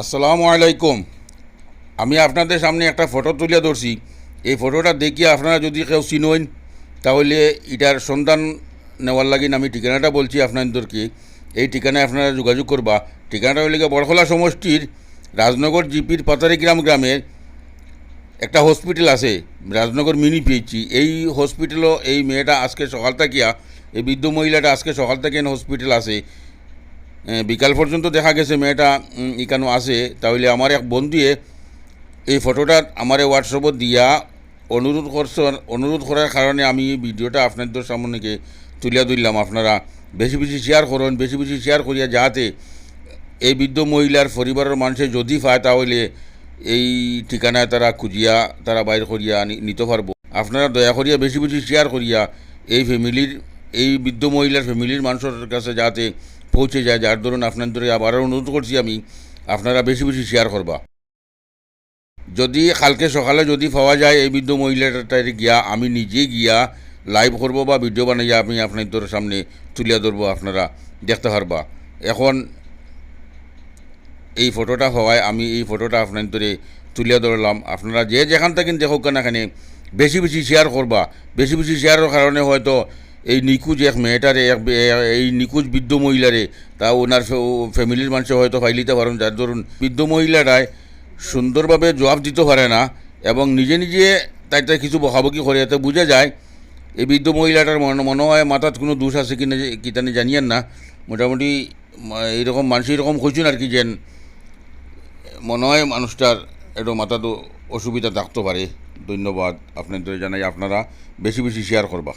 আসসালামু আলাইকুম। আমি আপনাদের সামনে একটা ফটো তুলে ধরছি। এই ফটোটা দেখিয়ে আপনারা যদি কেউ চিনইন, তাহলে এটার সন্ধান নেওয়ার লাগিন আমি ঠিকানাটা বলছি আপনাদেরকে। এই ঠিকানায় আপনারা যোগাযোগ করবা। ঠিকানাটা হইলে বড়খোলা সমষ্টির রাজনগর জিপির পাতারিগ্রাম গ্রামের একটা হসপিটাল আছে, রাজনগর মিনি পিএইচি এই হসপিটালও এই মেয়েটা আজকে সকাল থাকিয়া এই বৃদ্ধ মহিলাটা আজকে সকাল থেকে হসপিটাল আছে। বিকাল পর্যন্ত দেখা গেছে, মেয়েটা এখানে আছে তাহলে আমার এক বন্ধুয়ে এই ফটোটা আমার হোয়াটসঅ্যাপত দিয়া অনুরোধ করছেন অনুরোধ করার কারণে আমি ভিডিওটা আপনাদের সামনে তুলিয়া ধরলাম। আপনারা বেশি বেশি শেয়ার করুন, বেশি বেশি শেয়ার করিয়া যাতে এই বৃদ্ধ মহিলার পরিবারের মানুষে যদি পায়, তাহলে এই ঠিকানায় তারা খুঁজিয়া, তারা বাইর করিয়া নিতে পারব। আপনারা দয়া করিয়া বেশি বেশি শেয়ার করিয়া এই ফ্যামিলির এই বৃদ্ধ মহিলার ফ্যামিলির মানুষের কাছে যাতে পৌঁছে যায়, যার ধরুন আপনাদের আবার অনুরোধ করছি আমি, আপনারা বেশি বেশি শেয়ার করবা। যদি কালকে সকালে যদি পাওয়া যায়, এই বৃদ্ধ মহিলাটার গিয়া, আমি নিজে গিয়া লাইভ করব বা ভিডিও বানাইয়া আমি আপনাদের সামনে তুলিয়া ধরবো, আপনারা দেখতে পারবা। এখন এই ফটোটা হওয়ায় আমি এই ফটোটা আপনাদের তুলিয়া ধরলাম। আপনারা যে যেখান থেকে দেখুক না এখানে বেশি বেশি শেয়ার করবা। বেশি বেশি শেয়ারের কারণে হয়তো এই নিকুজ এক মেয়েটারে, এক এই নিকুজ বৃদ্ধ মহিলারে, তা ওনার ফ্যামিলির মানুষে হয়তো ফাইলিতে পারেন যার ধরুন, বৃদ্ধ মহিলারায় সুন্দরভাবে জবাব দিতে পারে না এবং নিজে নিজে তাই তাই কিছু বকাবকি করে, এতে বোঝা যায় এই বৃদ্ধ মহিলাটার মনে হয় মাথাত কোনো দোষ আছে কিনা যে- কি জানি জানিয়েন না। মোটামুটি এইরকম মানুষ এরকম কইছেন আর কি যেন মনে হয় মানুষটার একটু মাথাতে অসুবিধা থাকতে পারে। ধন্যবাদ, আপনাদের জানাই আপনারা। বেশি বেশি শেয়ার করবা।